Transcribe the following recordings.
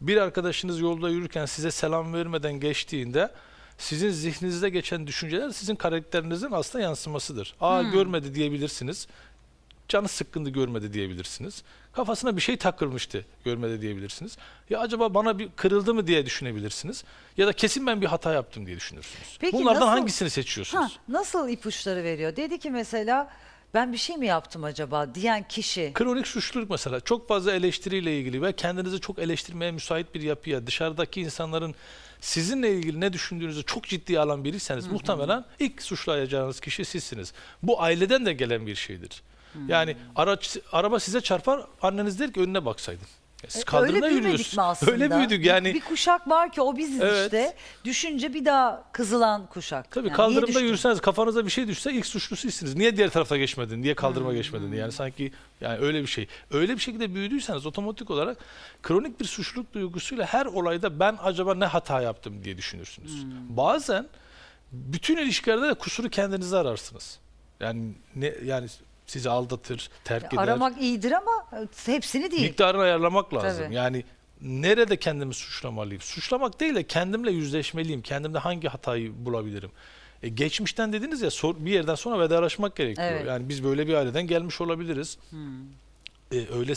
Bir arkadaşınız yolda yürürken size selam vermeden geçtiğinde sizin zihninizde geçen düşünceler sizin karakterinizin aslında yansımasıdır. Aa görmedi diyebilirsiniz. Canı sıkkındı görmedi diyebilirsiniz. Kafasına bir şey takılmıştı görmedi diyebilirsiniz. Ya acaba bana bir kırıldı mı diye düşünebilirsiniz. Ya da kesin ben bir hata yaptım diye düşünürsünüz. Peki Bunlardan nasıl- hangisini Ha, seçiyorsunuz? nasıl ipuçları veriyor? Dedi ki mesela ben bir şey mi yaptım acaba diyen kişi. Kronik suçluluk mesela çok fazla eleştiriyle ilgili ve kendinizi çok eleştirmeye müsait bir yapıya dışarıdaki insanların sizinle ilgili ne düşündüğünüzü çok ciddiye alan biriyseniz muhtemelen ilk suçlayacağınız kişi sizsiniz. Bu aileden de gelen bir şeydir. Yani araç araba size çarpar anneniz der ki önüne baksaydın. Siz E, kaldırımda Öyle büyümedik yürüyorsunuz. mi aslında? Öyle büyüdük yani. Bir, kuşak var ki o biziz Evet. işte. Düşünce bir daha kızılan kuşak. Tabii Yani niye kaldırımda düştün? yürüseniz kafanıza bir şey düşse ilk suçlusu sizsiniz. Niye diğer tarafa geçmedin? Niye kaldırıma geçmedin? Yani sanki yani öyle bir şey. Öyle bir şekilde büyüdüyseniz otomatik olarak kronik bir suçluluk duygusuyla her olayda ben acaba ne hata yaptım diye düşünürsünüz. Bazen bütün ilişkilerde de kusuru kendinize ararsınız. Yani ne yani sizi aldatır, terk eder. Aramak iyidir ama hepsini değil. Miktarını ayarlamak lazım. Tabii. Yani nerede kendimi suçlamalıyım? Suçlamak değil de kendimle yüzleşmeliyim. Kendimde hangi hatayı bulabilirim? E, geçmişten dediniz ya sor- bir yerden sonra vedalaşmak gerekiyor. Evet. Yani biz böyle bir aileden gelmiş olabiliriz. E, öyle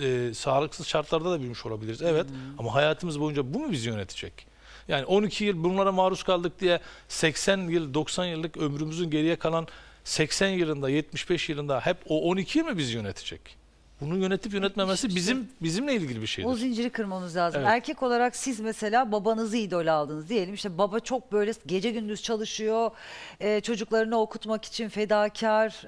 e, sağlıksız şartlarda da büyümüş olabiliriz. Evet ama hayatımız boyunca bu mu bizi yönetecek? Yani 12 yıl bunlara maruz kaldık diye 80 yıl 90 yıllık ömrümüzün geriye kalan 80 yılında 75 yılında hep o 12 yıl mı bizi yönetecek? Bunu yönetip yönetmemesi bizim bizimle ilgili bir şeydir. O zinciri kırmamız lazım. Evet. Erkek olarak siz mesela babanızı idol aldınız diyelim. İşte baba çok böyle gece gündüz çalışıyor. e, çocuklarını okutmak için fedakar.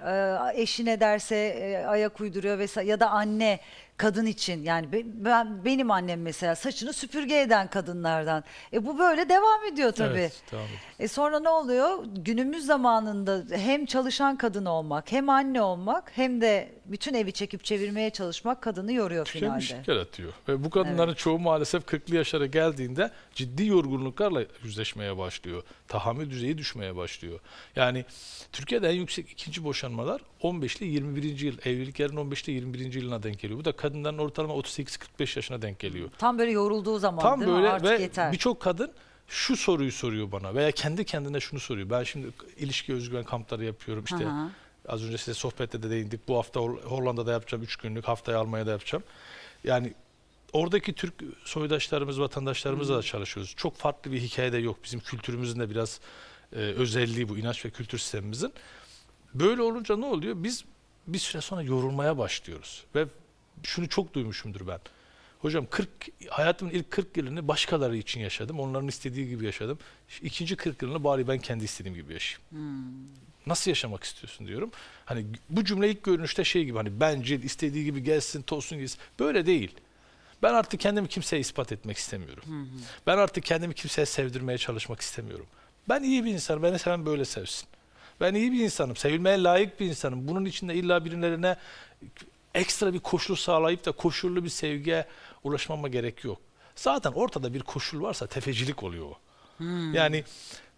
e, eşi ne derse e, ayak uyduruyor vesaire. Ya da anne kadın için yani be- ben benim annem mesela saçını süpürge eden kadınlardan. E bu böyle devam ediyor tabii. Evet, devam. E sonra ne oluyor? Günümüz zamanında hem çalışan kadın olmak, hem anne olmak, hem de bütün evi çekip çevirmeye çalışmak kadını yoruyor finalde. Tükenmişlik yaratıyor. Ve bu kadınların çoğu maalesef 40'lı yaşlara geldiğinde ciddi yorgunluklarla yüzleşmeye başlıyor. Tahammül düzeyi düşmeye başlıyor. Yani Türkiye'de en yüksek ikinci boşanmalar 15 ile 21. yıl. Evliliklerin 15 ile 21. yılına denk geliyor. Bu da kadınların ortalama 38-45 yaşına denk geliyor. Tam böyle yorulduğu zaman Tam değil mi? böyle Artık ve yeter. birçok kadın şu soruyu soruyor bana veya kendi kendine şunu soruyor. Ben şimdi ilişki özgüven kampları yapıyorum. İşte Aha. az önce size sohbette de değindik. Bu hafta Hol- Hollanda'da yapacağım 3 günlük, haftaya Almanya'da yapacağım. Yani oradaki Türk soydaşlarımız, vatandaşlarımızla da çalışıyoruz. Çok farklı bir hikaye de yok. Bizim kültürümüzün de biraz e, özelliği bu inanç ve kültür sistemimizin. Böyle olunca ne oluyor? Biz bir süre sonra yorulmaya başlıyoruz. Ve şunu çok duymuşumdur ben. Hocam 40 hayatımın ilk 40 yılını başkaları için yaşadım. Onların istediği gibi yaşadım. İkinci 40 yılını bari ben kendi istediğim gibi yaşayayım. Nasıl yaşamak istiyorsun diyorum. Hani bu cümle ilk görünüşte şey gibi hani bencil istediği gibi gelsin tolsun gitsin. Böyle değil. Ben artık kendimi kimseye ispat etmek istemiyorum. Ben artık kendimi kimseye sevdirmeye çalışmak istemiyorum. Ben iyi bir insanım. Beni seven böyle sevsin. Ben iyi bir insanım. Sevilmeye layık bir insanım. Bunun için de illa birilerine ekstra bir koşul sağlayıp da koşullu bir sevgiye ulaşmama gerek yok. Zaten ortada bir koşul varsa tefecilik oluyor o. Yani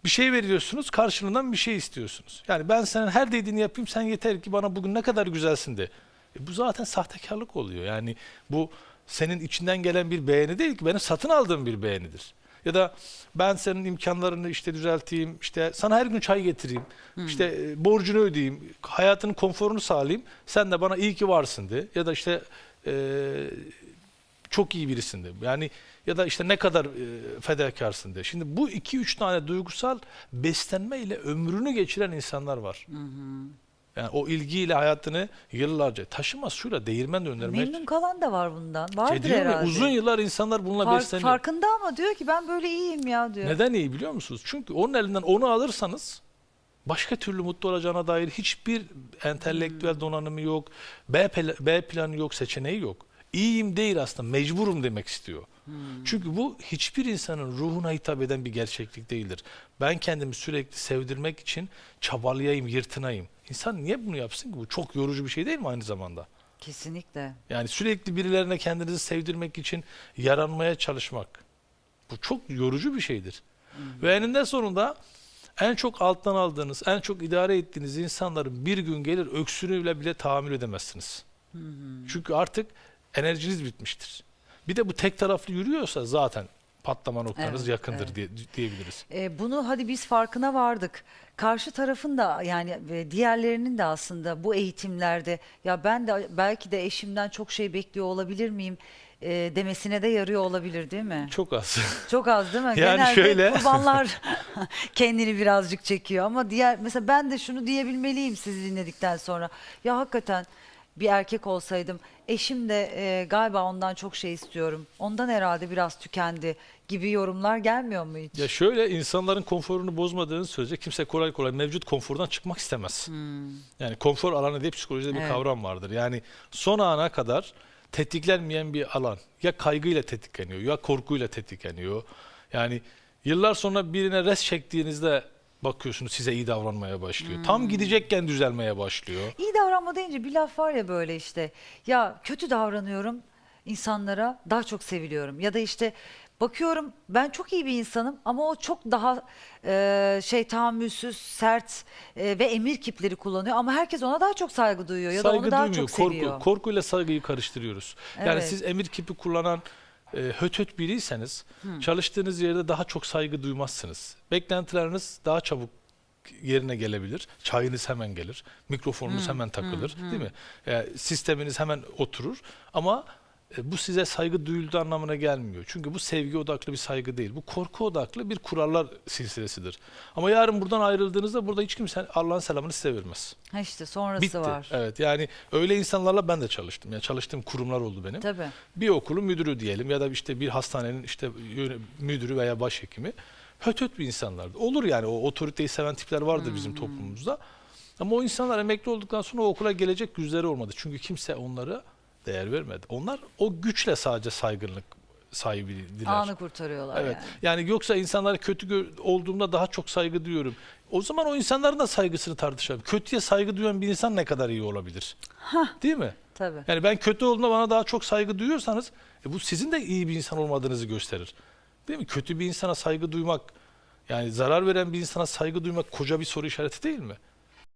bir şey veriyorsunuz karşılığından bir şey istiyorsunuz. Yani ben senin her dediğini yapayım sen yeter ki bana bugün ne kadar güzelsin de. E bu zaten sahtekarlık oluyor. Yani bu senin içinden gelen bir beğeni değil ki benim satın aldığım bir beğenidir. Ya da ben senin imkanlarını işte düzelteyim, işte sana her gün çay getireyim, işte e, borcunu ödeyeyim, hayatının konforunu sağlayayım. Sen de bana iyi ki varsın de. Ya da işte e, çok iyi birisin de. Yani ya da işte ne kadar e, fedakarsın de. Şimdi bu iki üç tane duygusal beslenme ile ömrünü geçiren insanlar var. Yani o ilgiyle hayatını yıllarca taşımaz şuyla değirmen döndürmeye Memnun kalan da var bundan. Vardır şey ya, herhalde. uzun yıllar insanlar bununla Fark- besleniyor. farkında ama diyor ki ben böyle iyiyim ya diyor. Neden iyi biliyor musunuz? Çünkü onun elinden onu alırsanız başka türlü mutlu olacağına dair hiçbir entelektüel donanımı yok. B, B planı yok, seçeneği yok. İyiyim değil aslında, mecburum demek istiyor. Çünkü bu hiçbir insanın ruhuna hitap eden bir gerçeklik değildir. Ben kendimi sürekli sevdirmek için çabalayayım, yırtınayım. İnsan niye bunu yapsın ki? Bu çok yorucu bir şey değil mi aynı zamanda? Kesinlikle. Yani sürekli birilerine kendinizi sevdirmek için yaranmaya çalışmak. Bu çok yorucu bir şeydir. Ve eninde sonunda en çok alttan aldığınız, en çok idare ettiğiniz insanların bir gün gelir öksürüğüyle bile tahammül edemezsiniz. Çünkü artık enerjiniz bitmiştir. Bir de bu tek taraflı yürüyorsa zaten patlama noktanız Evet, yakındır evet. diye diyebiliriz. E, bunu hadi biz farkına vardık. Karşı tarafın da yani diğerlerinin de aslında bu eğitimlerde ya ben de belki de eşimden çok şey bekliyor olabilir miyim e, demesine de yarıyor olabilir değil mi? Çok az. Çok az değil mi? Yani Genelde şöyle- kurbanlar kendini birazcık çekiyor ama diğer mesela ben de şunu diyebilmeliyim sizi dinledikten sonra. Ya hakikaten bir erkek olsaydım eşim de e, galiba ondan çok şey istiyorum. Ondan herhalde biraz tükendi gibi yorumlar gelmiyor mu hiç? Ya şöyle insanların konforunu bozmadığınız sürece kimse kolay kolay mevcut konfordan çıkmak istemez. Yani konfor alanı diye psikolojide bir Hmm. Evet. kavram vardır. Yani son ana kadar tetiklenmeyen bir alan ya kaygıyla tetikleniyor ya korkuyla tetikleniyor. Yani yıllar sonra birine res çektiğinizde bakıyorsunuz size iyi davranmaya başlıyor. Hmm. Tam gidecekken düzelmeye başlıyor. İyi davranma deyince bir laf var ya böyle işte. Ya kötü davranıyorum insanlara daha çok seviliyorum. Ya da işte bakıyorum ben çok iyi bir insanım ama o çok daha e, şey tahammülsüz, sert e, ve emir kipleri kullanıyor. Ama herkes ona daha çok saygı duyuyor ya da saygı onu daha duymuyor. çok korku, seviyor. Korkuyla saygıyı karıştırıyoruz. Yani Evet. siz emir kipi kullanan e, höt höt biriyseniz çalıştığınız yerde daha çok saygı duymazsınız. Beklentileriniz daha çabuk yerine gelebilir. Çayınız hemen gelir. Mikrofonunuz hemen takılır. Değil mi? E, sisteminiz hemen oturur. Ama bu size saygı duyulduğu anlamına gelmiyor. Çünkü bu sevgi odaklı bir saygı değil. Bu korku odaklı bir kurallar silsilesidir. Ama yarın buradan ayrıldığınızda burada hiç kimse Allah'ın selamını size vermez. Ha işte sonrası Bitti. var. Evet yani öyle insanlarla ben de çalıştım. Yani çalıştığım kurumlar oldu benim. Tabii. Bir okulun müdürü diyelim ya da işte bir hastanenin işte müdürü veya başhekimi. Höt höt bir insanlardı. Olur yani o otoriteyi seven tipler vardır bizim toplumumuzda. Ama o insanlar emekli olduktan sonra o okula gelecek yüzleri olmadı. Çünkü kimse onlara değer vermedi. Onlar o güçle sadece saygınlık sahibidiler. Anı kurtarıyorlar Evet. yani. Yani yoksa insanlara kötü olduğumda daha çok saygı duyuyorum. O zaman o insanların da saygısını tartışalım. Kötüye saygı duyan bir insan ne kadar iyi olabilir? Değil mi? Tabii. Yani ben kötü olduğumda bana daha çok saygı duyuyorsanız e bu sizin de iyi bir insan olmadığınızı gösterir. Değil mi? Kötü bir insana saygı duymak yani zarar veren bir insana saygı duymak koca bir soru işareti değil mi?